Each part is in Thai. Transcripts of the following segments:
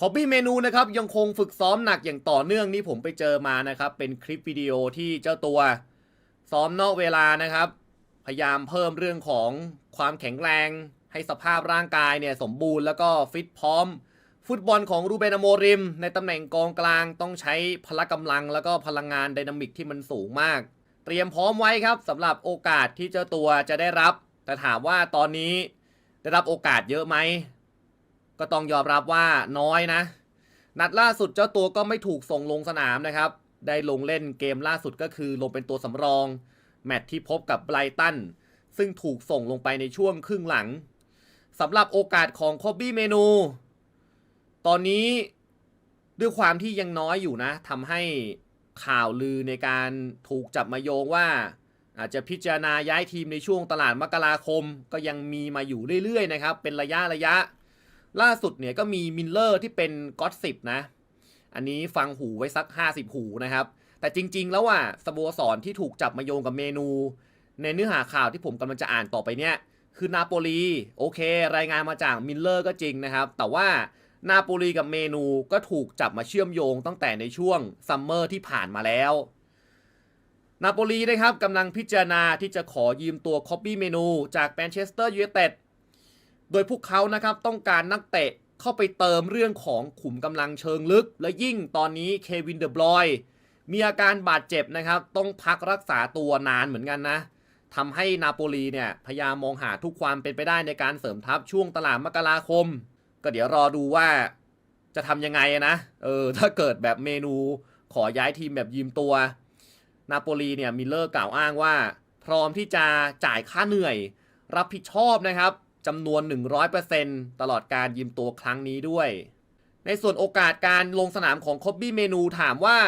คอบี้เมนูนะครับยังคงฝึกซ้อมหนักอย่างต่อเนื่องนี่ผมไปเจอมานะครับ เป็นคลิปวิดีโอที่เจ้าตัวซ้อมนอกเวลานะครับ พยายามเพิ่มเรื่องของความแข็งแรง ให้สภาพร่างกายเนี่ยสมบูรณ์แล้วก็ฟิตพร้อม ฟุตบอลของรูเบนอโมริม ในตำแหน่งกองกลางต้องใช้พละกำลังแล้วก็พลังงานไดนามิกที่มันสูงมาก เตรียมพร้อมไว้ครับสำหรับโอกาสที่เจ้าตัวจะได้รับ แต่ถามว่าตอนนี้ได้รับโอกาสเยอะไหม ก็ต้องยอมรับว่าน้อยนะ นัดล่าสุดเจ้าตัวก็ไม่ถูกส่งลงสนามนะครับ ได้ลงเล่นเกมล่าสุดก็คือลงเป็นตัวสำรอง แมตช์ที่พบกับไบรตัน ซึ่งถูกส่งลงไปในช่วงครึ่งหลังสำหรับโอกาสของคอบบี้เมนู ตอนนี้ด้วยความที่ยังน้อยอยู่นะทำให้ข่าวลือในการถูกจับมาโยงว่า อาจจะพิจารณาย้ายทีมในช่วงตลาดมกราคม ก็ยังมีมาอยู่เรื่อยๆนะครับ เป็นระยะระยะ ล่าสุดเนี่ยก็มีมิลเลอร์ที่เป็นก็อตสิบนะ อันนี้ฟังหูไว้สัก 50 หูนะครับ แต่จริง ๆ แล้วอะสโมสรที่ถูกจับมาโยงกับเมนู ในเนื้อหาข่าวที่ผมกำลังจะอ่านต่อไปเนี่ย คือนาโปลีโอเค รายงานมาจากมิลเลอร์ก็จริงนะครับ แต่ว่านาโปลีกับเมนูก็ถูกจับมาเชื่อมโยงตั้งแต่ในช่วงซัมเมอร์ที่ผ่านมาแล้วนาโปลีนะครับกำลังพิจารณาที่จะขอยืมตัวคอปปี้เมนูจากแมนเชสเตอร์ยูไนเต็ด โดยพวกเขานะครับต้องการนักเตะเข้าไปเติมเรื่องของขุมกำลังเชิงลึก และยิ่งตอนนี้เควินเดอะบรอยมีอาการบาดเจ็บนะครับ ต้องพักรักษาตัวนานเหมือนกันนะทำให้นาโปลีเนี่ยพยายามมองหาทุกความเป็นไปได้ในการเสริมทัพช่วงตลาดมกราคม ก็เดี๋ยวรอดูว่าจะทำยังไงนะ เออ ถ้าเกิดแบบเมนูขอย้ายทีมแบบยืมตัว นาโปลีเนี่ยมิลเลอร์กล่าวอ้างว่า พร้อมที่จะจ่ายค่าเหนื่อย รับผิดชอบนะครับ จำนวน 100%ตลอดการยืมตัวครั้งนี้ด้วย ในส่วนโอกาสการลงสนามของคอบบี้เมนูถามว่า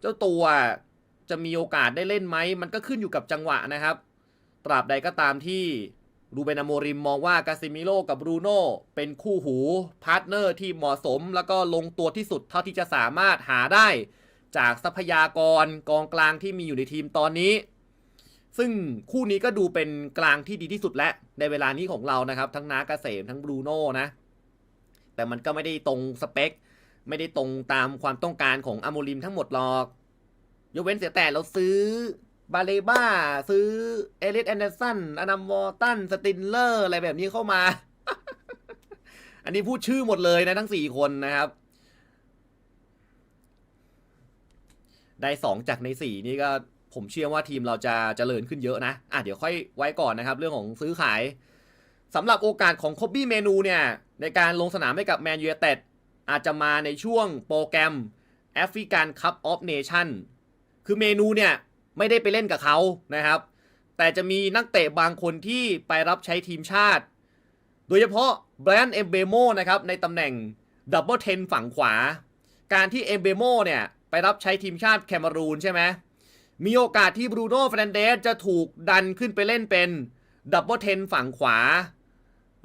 เจ้าตัวจะมีโอกาสได้เล่นไหม มันก็ขึ้นอยู่กับจังหวะนะครับ ตราบใดก็ตามที่รูเบนอโมริมมองว่ากาซิมิโลกับบรูโน่เป็นคู่หูพาร์ทเนอร์ที่เหมาะสม แล้วก็ลงตัวที่สุดเท่าที่จะสามารถหาได้ จากทรัพยากรกองกลางที่มีอยู่ในทีมตอนนี้ ซึ่งคู่นี้ก็ดูเป็นกลางที่ดีที่สุดและในเวลานี้ของเรานะครับ ทั้งนาเกษมทั้งบรูโน่นะ แต่มันก็ไม่ได้ตรงสเปค ไม่ได้ตรงตามความต้องการของอโมริมทั้งหมดหรอก ยกเว้นเสียแต่เราซื้อบาเลบ้า ซื้อเอลิสแอนเดอร์สันอนัมวอร์ตัน สตินเลอร์ อะไรแบบนี้เข้ามา อันนี้พูดชื่อหมดเลยนะทั้งสี่คนนะครับ ได้สองจากในสี่นี่ก็ ผมเชื่อว่าทีมเราจะเจริญขึ้นเยอะนะอะเดี๋ยวค่อยไว้ก่อนนะครับ เรื่องของซื้อขายสำหรับโอกาสของคอบบี้เมนูเนี่ยในการลงสนามให้กับแมนยูเต็ดอาจจะมาในช่วงโปรแกรมแอฟริกันคัพออฟเนชั่นคือเมนูเนี่ยไม่ได้ไปเล่นกับเขานะครับ แต่จะมีนักเตะบางคนที่ไปรับใช้ทีมชาติ โดยเฉพาะแบรนด์เอมเบโมนะครับในตำแหน่งดับเบิลเทนฝั่งขวา การที่เอมเบโมเนี่ยไปรับใช้ทีมชาติแคนารูนใช่ไหม มีโอกาสที่บรูโน่ฟ r นเดสจะถูกดันขึ้นไปเล่นเป็นดับเบิลเทนฝั่งขวา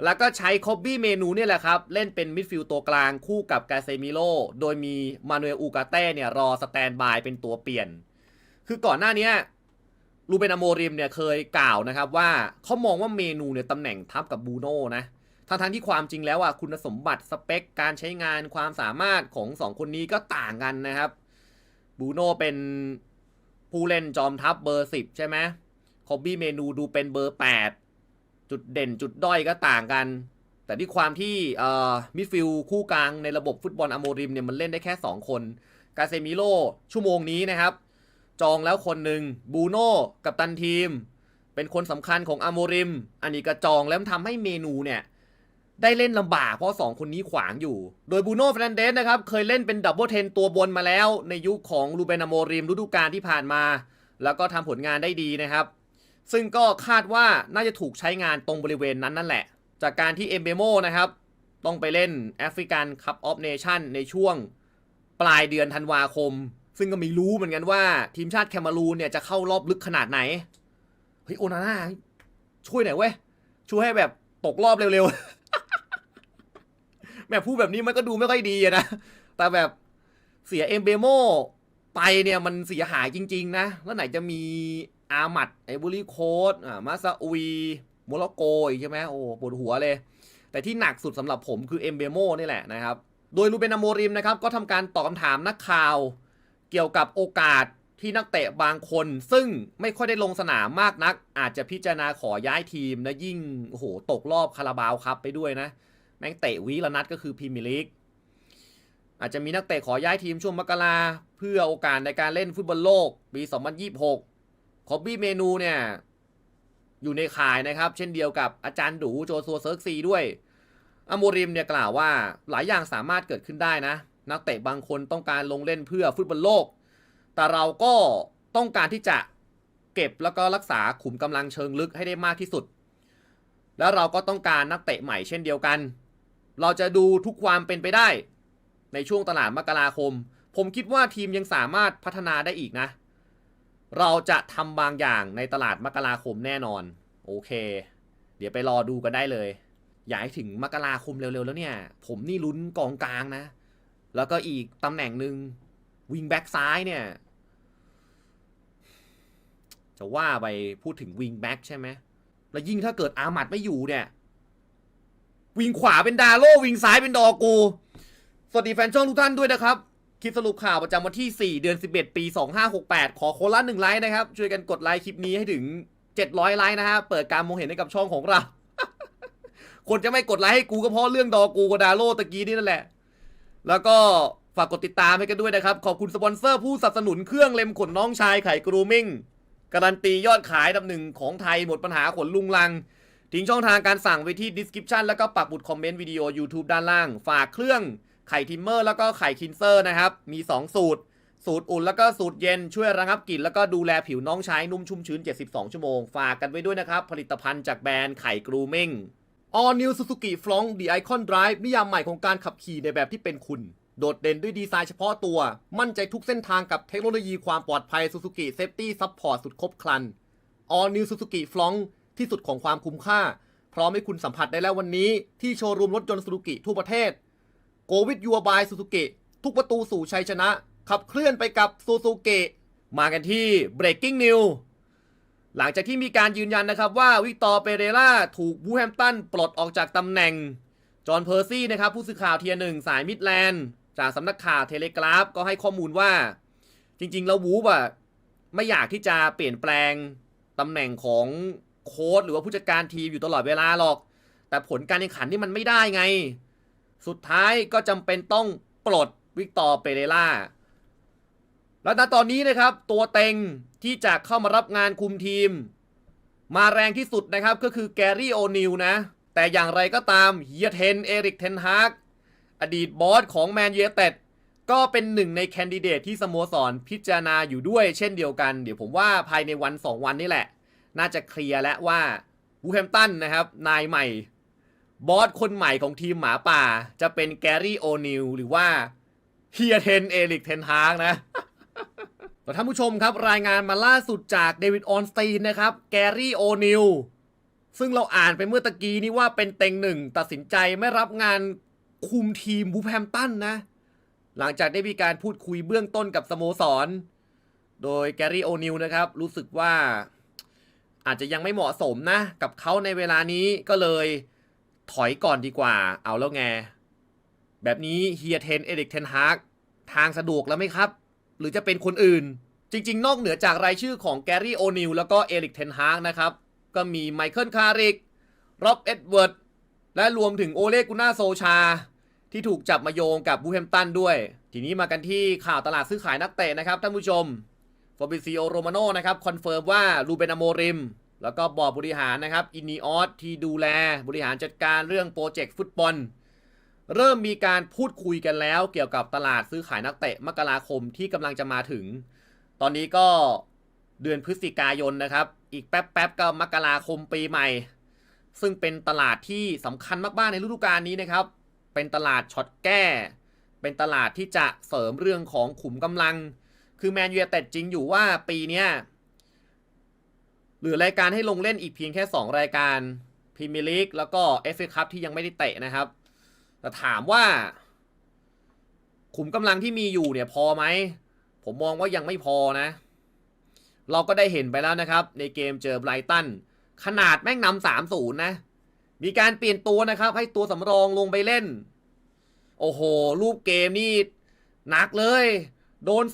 แล้วก็ใช้คอบบี้เมนูเนี่ยแหละครับ เล่นเป็นมิดฟิลด์ตัวกลางคู่กับกาเซมิโลโดยมีมานูเอลอูกาเต้เนี่ยรอสแตนบายเป็นตัวเปลี่ยน คือก่อนหน้านี้ลูเบนอโมริมเนี่ยเคยกล่าวนะครับว่าเขามองว่าเมนูเนี่ยตำแหน่งทับกับบรูโน่นะทั้งทั้งที่ความจริงแล้วอะคุณสมบัติสเปค การใช้งานความสามารถของสองคนนี้ก็ต่างกันนะครับบรูโน่เป็น ผู้เล่นจอมทัพเบอร์สิบใช่ไหมคอบบี้เมนูดูเป็นเบอร์แปดจุดเด่นจุดด้อยก็ต่างกัน แต่ที่ความที่มิดฟิลคู่กลางในระบบฟุตบอลอโมริมเนี่ยมันเล่นได้แค่ 2 คน กาเซมิโลชั่วโมงนี้นะครับ จองแล้วคนหนึ่งบูโน่กับตันทีม เป็นคนสำคัญของอโมริม อันนี้ก็จองแล้วทำให้เมนูเนี่ย ได้เล่นลำบากเพราะ 2 คนนี้ขวางอยู่ โดยบูโน่ฟ r นนเดสนะครับ เคยเล่นเป็นดับเบิลเทนตัวบนมาแล้ว ในยุคของลูเบนอโมริมฤดูกาลที่ผ่านมา แล้วก็ทำผลงานได้ดีนะครับ ซึ่งก็คาดว่าน่าจะถูกใช้งานตรงบริเวณนั้นนั่นแหละ จากการที่เอมเบโมนะครับ ต้องไปเล่นแอฟริกันคัพออฟเนชั่นในช่วงปลายเดือนธันวาคม ซึ่งก็ไม่รู้เหมือนกันว่า ทีมชาติแคมารูนเนี่ยจะเข้ารอบลึกขนาดไหนเฮ้ยโอนาน่าช่วยหน่อยเว้ยช่วยให้แบบตกรอบเร็วๆ แบบพูดแบบนี้มันก็ดูไม่ค่อยดีนะ แต่แบบเสียเอมเบโมไปเนี่ยมันเสียหายจริง ๆ นะ แล้วไหนจะมีอามัดไอบุรีโคดอ่ามาซาอุยโมร็อกโกอีกใช่ไหมโอ้ปวดหัวเลย แต่ที่หนักสุดสำหรับผมคือเอมเบโมนี่แหละนะครับ โดยลูเบนอโมริมนะครับ ก็ทำการตอบคำถามนักข่าว เกี่ยวกับโอกาสที่นักเตะบางคน ซึ่งไม่ค่อยได้ลงสนามมากนัก อาจจะพิจารณาขอย้ายทีมนะยิ่งโอ้โหตกรอบคาราบาวครับไปด้วยนะ แม่งเตะวีละนัดก็คือพรีเมียร์ลีกอาจจะมีนักเตะขอย้ายทีมช่วงมกราเพื่อโอกาสในการเล่นฟุตบอลโลกปี 2026 คอบบี้เมนูเนี่ยอยู่ในข่ายนะครับ เช่นเดียวกับอาจารย์ดูโจซัวเซิร์กซีด้วยอโมริมเนี่ยกล่าวว่าหลายอย่างสามารถเกิดขึ้นได้นะ นักเตะบางคนต้องการลงเล่นเพื่อฟุตบอลโลก แต่เราก็ต้องการที่จะเก็บแล้วก็รักษาขุมกำลังเชิงลึกให้ได้มากที่สุด แล้วเราก็ต้องการนักเตะใหม่เช่นเดียวกัน เราจะดูทุกความเป็นไปได้ ในช่วงตลาดมกราคม ผมคิดว่าทีมยังสามารถพัฒนาได้อีกนะ เราจะทำบางอย่างในตลาดมกราคมแน่นอน โอเค เดี๋ยวไปรอดูกันได้เลย อยากให้ถึงมกราคมเร็วๆแล้วเนี่ย ผมนี่ลุ้นกองกลางนะ แล้วก็อีกตำแหน่งหนึ่งวิงแบ็กซ้ายเนี่ย จะว่าไปพูดถึงวิงแบ็กใช่ไหมแล้วยิ่งถ้าเกิดอามัดไม่อยู่เนี่ย วิงขวาเป็นดาโลวิงซ้ายเป็นดอกู สวัสดีแฟนช่องทุกท่านด้วยนะครับ คลิปสรุปข่าวประจำวันที่ 4 เดือน 11 ปี 2568 ขอโคละหนึ่งไลค์นะครับ ช่วยกันกดไลค์คลิปนี้ให้ถึง 700 ไลค์นะฮะ เปิดการมองเห็นให้กับช่องของเรา คนจะไม่กดไลค์ให้กูก็เพราะเรื่องดอกูกับดาโลตะกี้นี่นั่นแหละ แล้วก็ฝากกดติดตามให้กันด้วยนะครับ ขอบคุณสปอนเซอร์ผู้สนับสนุนเครื่องเล็มขนน้องชายไข่กรูมิ่งการันตียอดขายดับหนึ่งของไทยหมดปัญหาขนลุงลัง ทิ้งช่องทางการสั่งไว้ที่ description แล้วก็ปักบุดคอมเมนต์วิดีโอ YouTube ด้านล่าง ฝากเครื่องไข่ทิมเมอร์แล้วก็ไข่คินเซอร์นะครับ มี 2 สูตร สูตรอุ่นแล้วก็สูตรเย็นช่วยระงับกลิ่นแล้วก็ดูแลผิวน้องชายนุ่มชุ่มชื้น 72 ชั่วโมง ฝากกันไว้ด้วยนะครับ ผลิตภัณฑ์จากแบรนด์ไข่กรูมิ่ง All New Suzuki Fronk The Icon Drive นิยามใหม่ของการขับขี่ในแบบที่เป็นคุณ โดดเด่นด้วยดีไซน์เฉพาะตัว มั่นใจทุกเส้นทางกับเทคโนโลยีความปลอดภัย Suzuki Safety Support สุดครบครัน All New Suzuki Fronk ที่สุดของความคุ้มค่า พร้อมให้คุณสัมผัสได้แล้ววันนี้ ที่โชว์รูมรถยนต์ Suzuki ทั่วประเทศ Go with your by Suzuki ทุกประตูสู่ชัยชนะ ขับเคลื่อนไปกับ Suzuki มากันที่ breaking news หลังจากที่มีการยืนยันนะครับว่าวิกตอร์เปเรล่าถูกบูแฮมตันปลดออกจากตำแหน่ง จอห์นเพอร์ซี่นะครับผู้สื่อข่าวเทียหนึ่งสายมิดแลนด์จากสำนักข่าวเทเลกราฟก็ให้ข้อมูลว่า จริง ๆ แล้ววูฟอะไม่อยากที่จะเปลี่ยนแปลงตำแหน่งของ โค้ชหรือว่าผู้จัดการทีมอยู่ตลอดเวลาหรอก แต่ผลการแข่งขันที่มันไม่ได้ไง สุดท้ายก็จำเป็นต้องปลดวิกตอร์เปเรล่า แล้วณตอนนี้นะครับ ตัวเต็งที่จะเข้ามารับงานคุมทีม มาแรงที่สุดนะครับก็คือแกรี่โอนิลนะ แต่อย่างไรก็ตามเฮียเทน เอริกเทนฮากอดีตบอสของแมนยูเต็ดก็เป็นหนึ่งในแคนดิเดตที่สโมสรพิจารณาอยู่ด้วยเช่นเดียวกัน เดี๋ยวผมว่าภายในวัน 2 วันนี้แหละ น่าจะเคลียร์แล้วว่าบูแฮมตันนะครับนายใหม่ บอสคนใหม่ของทีมหมาป่า จะเป็นแกรี่โอนิลหรือว่าเฮียเทนเอริกเทนฮากนะแต่ท่านผู้ชมครับรายงานมาล่าสุดจากเดวิดออนสตีนนะครับแกรี่โอนิลซึ่งเราอ่านไปเมื่อตะกี้นี้ว่าเป็นเต็งหนึ่งตัดสินใจไม่รับงานคุมทีมบูแฮมตันนะ หลังจากได้มีการพูดคุยเบื้องต้นกับสโมสร โดยแกรี่โอนิลนะครับ รู้สึกว่า อาจจะยังไม่เหมาะสมนะ กับเขาในเวลานี้ก็เลยถอยก่อนดีกว่า เอาแล้วไง แบบนี้เฮียเทนเอริกเทนฮากทางสะดวกแล้วไหมครับ หรือจะเป็นคนอื่น จริง ๆ นอกเหนือจากรายชื่อของแกรี่โอนิลแล้วก็เอริกเทนฮากนะครับ ก็มีไมเคิลคาริกร็อบเอ็ดเวิร์ดและรวมถึงโอเลกุน่าโซชา ที่ถูกจับมาโยงกับบูแฮมตันด้วย ทีนี้มากันที่ข่าวตลาดซื้อขายนักเตะนะครับท่านผู้ชม ฟอร์บิซิโอโรมาโนนะครับคอนเฟิร์มว่าลูเบนอโมริม แล้วก็บอร์ดบริหารนะครับอินนีออสที่ดูแลบริหารจัดการเรื่องโปรเจกต์ฟุตบอล เริ่มมีการพูดคุยกันแล้ว เกี่ยวกับตลาดซื้อขายนักเตะมกราคมที่กำลังจะมาถึง ตอนนี้ก็เดือนพฤศจิกายนนะครับ อีกแป๊บๆก็มกราคมปีใหม่ ซึ่งเป็นตลาดที่สำคัญมากๆในฤดูกาลนี้นะครับ เป็นตลาดช็อตแก้ เป็นตลาดที่จะเสริมเรื่องของขุมกำลัง คือแมนยูแต่จริงอยู่ว่าปีเนี้ยเหลือรายการให้ลงเล่นอีกเพียงแค่ 2 รายการพรีเมียร์ลีกแล้วก็เอฟเอคัพที่ยังไม่ได้เตะนะครับ แต่ถามว่า ขุมกำลังที่มีอยู่เนี่ยพอไหม ผมมองว่ายังไม่พอนะ เราก็ได้เห็นไปแล้วนะครับ ในเกมเจอไบรตัน ขนาดแม่งนำสามศูนย์นะ มีการเปลี่ยนตัวนะครับ ให้ตัวสำรองลงไปเล่น โอ้โห รูปเกมนี่หนักเลย โดน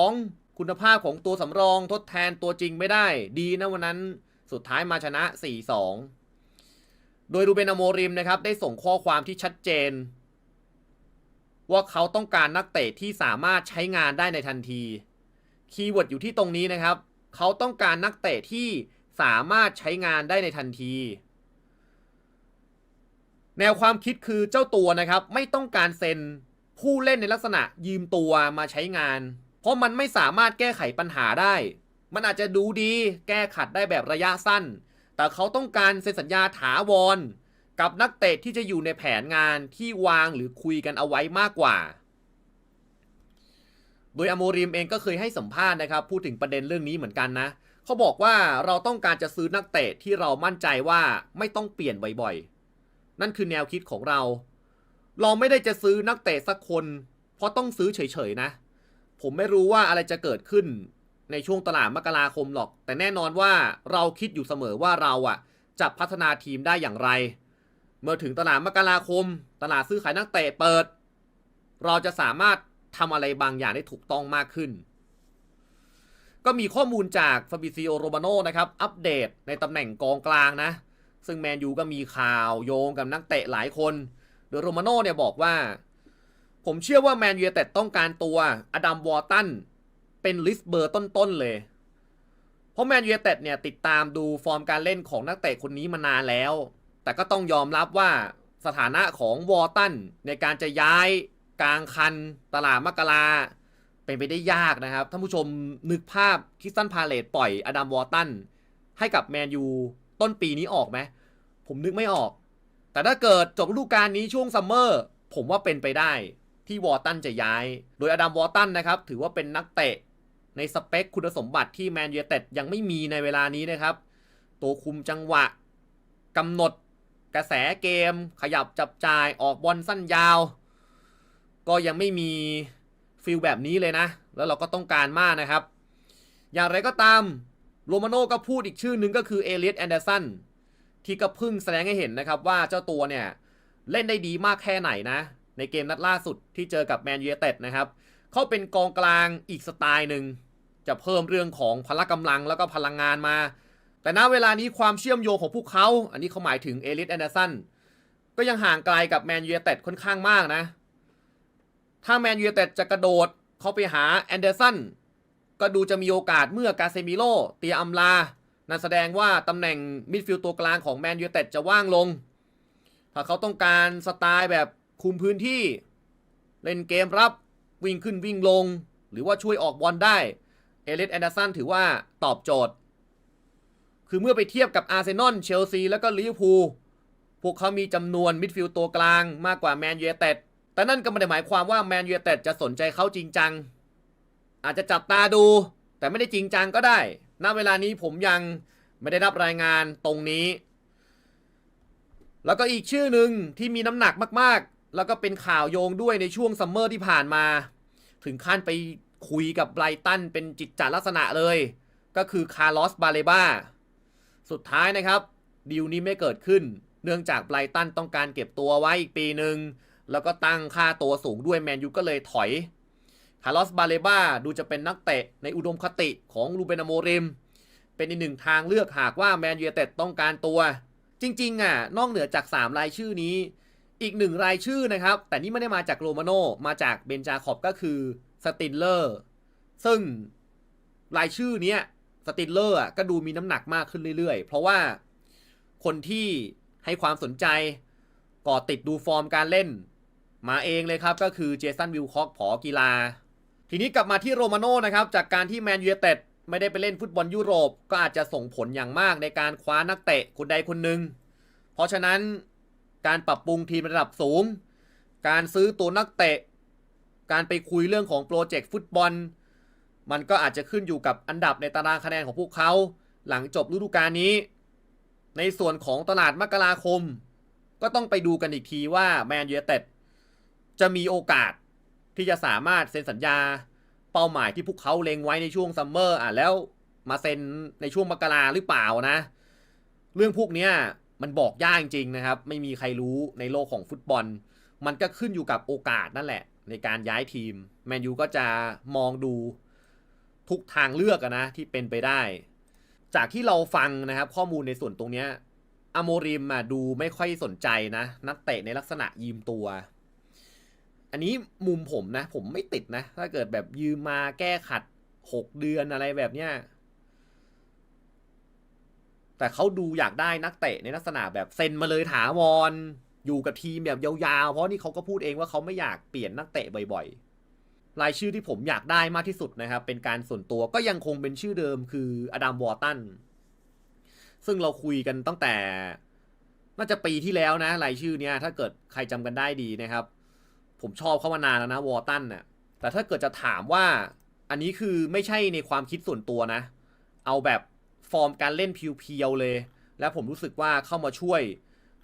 3-2 คุณภาพของตัวสำรองทดแทนตัวจริงไม่ได้ ดีนะวันนั้นสุดท้ายมาชนะ 4-2 โดยรูเบนอโมริมนะครับ ได้ส่งข้อความที่ชัดเจน ว่าเขาต้องการนักเตะที่สามารถใช้งานได้ในทันที คีย์เวิร์ดอยู่ที่ตรงนี้นะครับ เขาต้องการนักเตะที่สามารถใช้งานได้ในทันที แนวความคิดคือเจ้าตัวนะครับ ไม่ต้องการเซ็น ผู้เล่นในลักษณะยืมตัวมาใช้งาน เพราะมันไม่สามารถแก้ไขปัญหาได้ มันอาจจะดูดีแก้ขัดได้แบบระยะสั้น แต่เขาต้องการเซ็นสัญญาถาวร กับนักเตะที่จะอยู่ในแผนงานที่วางหรือคุยกันเอาไว้มากกว่า โดยอโมริมเองก็เคยให้สัมภาษณ์นะครับ พูดถึงประเด็นเรื่องนี้เหมือนกันนะ เขาบอกว่าเราต้องการจะซื้อนักเตะที่เรามั่นใจว่าไม่ต้องเปลี่ยนบ่อยๆ นั่นคือแนวคิดของเรา เราไม่ได้จะซื้อนักเตะสักคน เพราะต้องซื้อเฉยๆนะ ผมไม่รู้ว่าอะไรจะเกิดขึ้นในช่วงตลาดมกราคมหรอก แต่แน่นอนว่าเราคิดอยู่เสมอว่าเราอะจะพัฒนาทีมได้อย่างไร เมื่อถึงตลาดมกราคม ตลาดซื้อขายนักเตะเปิด เราจะสามารถทำอะไรบางอย่างได้ถูกต้องมากขึ้น ก็มีข้อมูลจากฟาบิซิโอโรมาโนนะครับ อัปเดตในตำแหน่งกองกลางนะ ซึ่งแมนยูก็มีข่าวโยงกับนักเตะหลายคน โดยโรมาโน่เนี่ยบอกว่า ผมเชื่อว่าแมนยูเต็ดต้องการตัวอดัมวอร์ตันเป็นลิสต์เบอร์ต้นๆเลย เพราะแมนยูเต็ดเนี่ยติดตามดูฟอร์มการเล่นของนักเตะคนนี้มานานแล้ว แต่ก็ต้องยอมรับว่าสถานะของวอร์ตันในการจะย้ายกลางคันตลาดมกราเป็นไปได้ยากนะครับท่านผู้ชมนึกภาพคิสตันพาเลตปล่อยอดัมวอร์ตันให้กับแมนยูต้นปีนี้ออกไหมผมนึกไม่ออก แต่ถ้าเกิดจบฤดูกาลนี้ช่วงซัมเมอร์ผมว่าเป็นไปได้ที่วอร์ตันจะย้าย โดยอดัมวอร์ตันนะครับ ถือว่าเป็นนักเตะในสเปคคุณสมบัติที่แมนยูเต็ดยังไม่มีในเวลานี้นะครับ ตัวคุมจังหวะกำหนดกระแสเกม ขยับจับจ่ายออกบอลสั้นยาว ก็ยังไม่มีฟิลแบบนี้เลยนะ แล้วเราก็ต้องการมากนะครับ อย่างไรก็ตามโรมาโน่ก็พูดอีกชื่อหนึ่งก็คือเอเลียตแอนเดอร์สัน ที่ก็พึ่งแสดงให้เห็นนะครับว่าเจ้าตัวเนี่ยเล่นได้ดีมากแค่ไหนนะ ในเกมนัดล่าสุดที่เจอกับแมนยูเต็ดนะครับเขาเป็นกองกลางอีกสไตล์หนึ่งจะเพิ่มเรื่องของพละกำลังแล้วก็พลังงานมา แต่ณเวลานี้ความเชื่อมโยงของพวกเขา อันนี้เขาหมายถึงเอลิสแอนเดอร์สันก็ยังห่างไกลกับแมนยูเต็ดค่อนข้างมากนะ ถ้าแมนยูเต็ดจะกระโดดเขาไปหาแอนเดอร์สันก็ดูจะมีโอกาสเมื่อกาเซมิโลเตียอัมลา นั่นแสดงว่าตำแหน่งมิดฟิลด์ตัวกลางของแมนยูเต็ดจะว่างลง ถ้าเขาต้องการสไตล์แบบคุมพื้นที่ เล่นเกมรับวิ่งขึ้นวิ่งลง หรือว่าช่วยออกบอลได้ เอเลสแอนเดอร์สันถือว่าตอบโจทย์ คือเมื่อไปเทียบกับอาร์เซนอลเชลซีแล้วก็ลิเวอร์พูลพวกเขามีจำนวนมิดฟิลด์ตัวกลางมากกว่าแมนยูเต็ดแต่นั่นก็ไม่ได้หมายความว่าแมนยูเต็ดจะสนใจเขาจริงจัง อาจจะจับตาดูแต่ไม่ได้จริงจังก็ได้ ณเวลานี้ผมยังไม่ได้รับรายงานตรงนี้ แล้วก็อีกชื่อหนึ่งที่มีน้ำหนักมากๆ แล้วก็เป็นข่าวโยงด้วยในช่วงซัมเมอร์ที่ผ่านมา ถึงขั้นไปคุยกับไบรตันเป็นจิตจาลักษณะเลย ก็คือคาร์ลอสบาเลบาสุดท้ายนะครับดีลนี้ไม่เกิดขึ้น เนื่องจากไบรตันต้องการเก็บตัวไว้อีกปีหนึ่งแล้วก็ตั้งค่าตัวสูงด้วยแมนยูก็เลยถอย คาร์ลอสบาเลบาดูจะเป็นนักเตะในอุดมคติของลูเบนโมริม เป็นอีกหนึ่งทางเลือกหากว่าแมนยูเต็ดต้องการตัว จริงๆอะนอกเหนือจาก 3 รายชื่อนี้ อีกหนึ่งรายชื่อนะครับ แต่นี่ไม่ได้มาจากโรมาโนมาจากเบนจาคอบก็คือสตินเลอร์ซึ่งรายชื่อเนี้ยสตินเลอร์ก็ดูมีน้ำหนักมากขึ้นเรื่อยๆ เพราะว่าคนที่ให้ความสนใจก่อติดดูฟอร์มการเล่น มาเองเลยครับก็คือเจสันวิลคอกผอกีฬา ทีนี้กลับมาที่โรมาโน่นะครับจากการที่แมนยูเต็ดไม่ได้ไปเล่นฟุตบอลยุโรป ก็อาจจะส่งผลอย่างมากในการคว้านักเตะคนใดคนหนึ่ง เพราะฉะนั้นการปรับปรุงทีมระดับสูง การซื้อตัวนักเตะ การไปคุยเรื่องของโปรเจกต์ฟุตบอล มันก็อาจจะขึ้นอยู่กับอันดับในตารางคะแนนของพวกเขา หลังจบฤดูกาลนี้ ในส่วนของตลาดมกราคม ก็ต้องไปดูกันอีกทีว่าแมนยูเต็ดจะมีโอกาส ที่จะสามารถเซ็นสัญญาเป้าหมายที่พวกเขาเล็งไว้ในช่วงซัมเมอร์อะแล้วมาเซ็นในช่วงมกราหรือเปล่านะ เรื่องพวกเนี้ยมันบอกยากจริงๆนะครับ ไม่มีใครรู้ในโลกของฟุตบอล มันก็ขึ้นอยู่กับโอกาสนั่นแหละ ในการย้ายทีมแมนยูก็จะมองดูทุกทางเลือกนะที่เป็นไปได้ จากที่เราฟังนะครับ ข้อมูลในส่วนตรงเนี้ยอโมริมดูไม่ค่อยสนใจนะ นักเตะในลักษณะยืมตัว อันนี้มุมผมนะ ผมไม่ติดนะ ถ้าเกิดแบบยืมมาแก้ขัดหกเดือนอะไรแบบเนี้ยแต่เขาดูอยากได้นักเตะในลักษณะแบบเซ็นมาเลยถาวรอยู่กับทีมแบบยาวๆ เพราะนี่เขาก็พูดเองว่าเขาไม่อยากเปลี่ยนนักเตะบ่อยๆ รายชื่อที่ผมอยากได้มากที่สุดนะครับ เป็นการส่วนตัวก็ยังคงเป็นชื่อเดิมคืออดัมวอร์ตันซึ่งเราคุยกันตั้งแต่ น่าจะปีที่แล้วนะ รายชื่อเนี้ยถ้าเกิดใครจำกันได้ดีนะครับ ผมชอบเขามานานแล้วนะวอร์ตันน่ะแต่ถ้าเกิดจะถามว่าอันนี้คือไม่ใช่ในความคิดส่วนตัวนะ เอาแบบฟอร์มการเล่นเพียวๆเลย แล้วผมรู้สึกว่าเข้ามาช่วย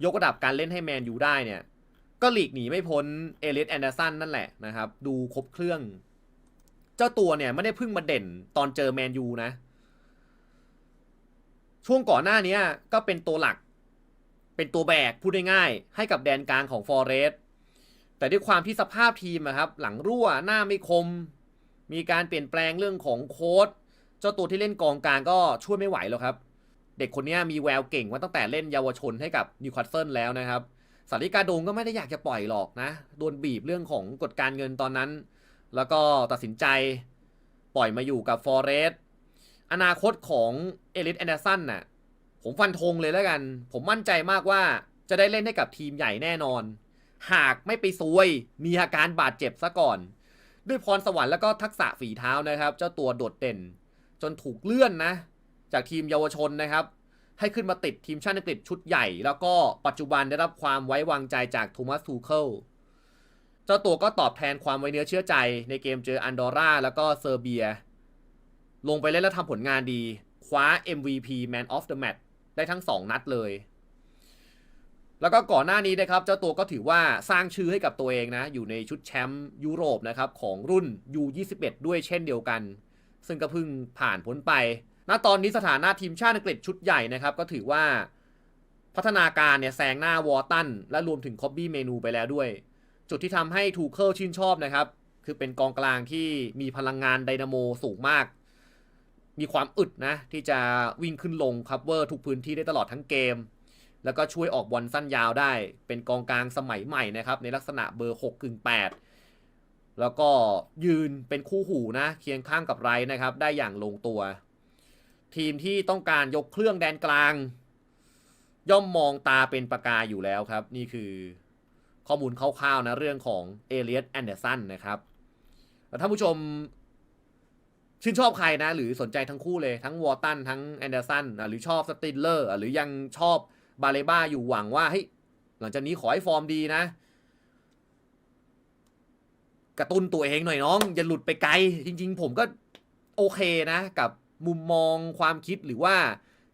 ยกระดับการเล่นให้แมนยูได้เนี่ย ก็หลีกหนีไม่พ้นเอเลสแอนเดอร์สันนั่นแหละนะครับ ดูครบเครื่อง เจ้าตัวเนี่ยไม่ได้เพิ่งมาเด่นตอนเจอแมนยูนะ ช่วงก่อนหน้านี้ก็เป็นตัวหลัก เป็นตัวแบกพูดง่ายๆให้กับแดนกลางของฟอเรส แต่ด้วยความที่สภาพทีมอะครับ หลังรั่วหน้าไม่คม มีการเปลี่ยนแปลงเรื่องของโค้ดเจ้าตัวที่เล่นกองกลางก็ช่วยไม่ไหวแล้วครับ เด็กคนนี้มีแววเก่งมาตั้งแต่เล่นเยาวชนให้กับนิวคาสเซิลแล้วนะครับสาริกาโดงก็ไม่ได้อยากจะปล่อยหรอกนะโดนบีบเรื่องของกฎการเงินตอนนั้น แล้วก็ตัดสินใจปล่อยมาอยู่กับฟอเรสต์อนาคตของเอลิสแอนเดอร์สันน่ะผมฟันธงเลยแล้วกัน ผมมั่นใจมากว่าจะได้เล่นให้กับทีมใหญ่แน่นอน หากไม่ไปซวย มีอาการบาดเจ็บซะก่อน ด้วยพรสวรรค์แล้วก็ทักษะฝีเท้านะครับ เจ้าตัวโดดเด่น จนถูกเลื่อนนะ จากทีมเยาวชนนะครับ ให้ขึ้นมาติดทีมชาติอังกฤษชุดใหญ่ แล้วก็ปัจจุบันได้รับความไว้วางใจจากโทมัสทูเคิลเจ้าตัวก็ตอบแทนความไว้เนื้อเชื่อใจ ในเกมเจออันดอร่าแล้วก็เซอร์เบีย ลงไปเล่นแล้วทำผลงานดี คว้า MVP Man of the Match ได้ทั้ง 2 นัดเลย แล้วก็ก่อนหน้านี้นะครับเจ้าตัวก็ถือว่าสร้างชื่อให้กับตัวเองนะ อยู่ในชุดแชมป์ยุโรปนะครับของรุ่น U21 ด้วยเช่นเดียวกัน ซึ่งก็เพิ่งผ่านพ้นไป ณ ตอนนี้สถานะทีมชาติอังกฤษชุดใหญ่นะครับ ก็ถือว่าพัฒนาการเนี่ยแซงหน้าวอร์ตัน และรวมถึงคอบบี้เมนูไปแล้วด้วย จุดที่ทำให้ทูเคิลชื่นชอบนะครับ คือเป็นกองกลางที่มีพลังงานไดนาโมสูงมาก มีความอึดนะที่จะวิ่งขึ้นลงคัฟเวอร์ทุกพื้นที่ได้ตลอดทั้งเกม แล้วก็ช่วยออกบอลสั้นยาวได้ เป็นกองกลางสมัยใหม่นะครับ ในลักษณะเบอร์6กึ่ง8แล้วก็ยืนเป็นคู่หูนะ เคียงข้างกับไรนะครับ ได้อย่างลงตัว ทีมที่ต้องการยกเครื่องแดนกลาง ย่อมมองตาเป็นประกายอยู่แล้วครับ นี่คือข้อมูลคร่าวๆนะ เรื่องของเอเลียสแอนเดอร์สันนะครับแล้วท่านผู้ชมชื่นชอบใครนะ หรือสนใจทั้งคู่เลยทั้งวอร์ตันทั้งแอนเดอร์สันหรือชอบสติลเลอร์หรือยังชอบ บาเลบ้าอยู่หวังว่าเฮ้ยหลังจากนี้ขอให้ฟอร์มดีนะ กระตุ้นตัวเองหน่อยน้อง อย่าหลุดไปไกล จริง ๆ ผมก็โอเคนะ กับมุมมองความคิดหรือว่า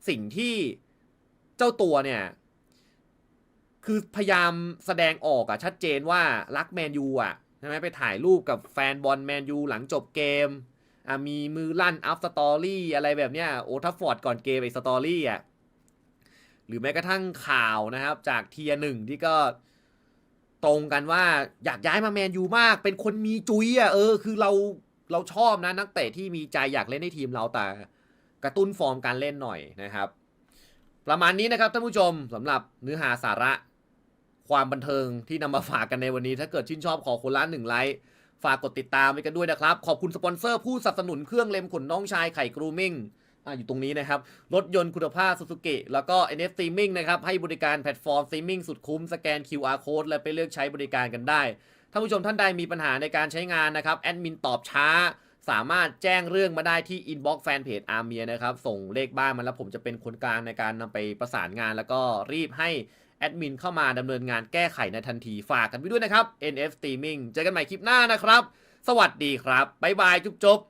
สิ่งที่เจ้าตัวเนี่ย คือพยายามแสดงออกอะชัดเจนว่ารักแมนยูอะใช่ไหมไปถ่ายรูปกับแฟนบอลแมนยูหลังจบเกมอะมีมือลั่นอัพสตอรี่อะไรแบบเนี้ยโอทัฟฟอร์ดก่อนเกมไอสตอรี่อะ หรือแม้กระทั่งข่าวนะครับ จากเทียหนึ่งที่ก็ตรงกันว่าอยากย้ายมาแมนยูมาก เป็นคนมีจุยอะเออ คือเราเราชอบนะนักเตะที่มีใจอยากเล่นในทีมเราแต่กระตุ้นฟอร์มการเล่นหน่อยนะครับ ประมาณนี้นะครับท่านผู้ชมสำหรับเนื้อหาสาระความบันเทิงที่นำมาฝากกันในวันนี้ ถ้าเกิดชื่นชอบขอคนละหนึ่งไลค์ฝากกดติดตามไว้กันด้วยนะครับ ขอบคุณสปอนเซอร์ผู้สนับสนุนเครื่องเล็มขนน้องชายไข่กรูมิ่ง ออยู่ตรงนี้นะครับ รถยนต์คุณภาพ Suzuki แล้วก็ NF Streaming นะครับ ให้บริการแพลตฟอร์ม Streaming สุดคุ้ม สแกน QR Code และไปเลือกใช้บริการกันได้ท่านผู้ชมท่านใดมีปัญหาในการใช้งานนะครับ แอดมินตอบช้า สามารถแจ้งเรื่องมาได้ที่ Inbox Fanpage อาร์เมียนะครับ ส่งเลขบ้านมาแล้วผมจะเป็นคนกลางในการนำไปประสานงาน แล้วก็รีบให้แอดมินเข้ามาดำเนินงานแก้ไขในทันทีฝากกันไปด้วยนะครับ NF Streaming เจอกันใหม่คลิปหน้านะครับ สวัสดีครับบ๊ายบายจุ๊บ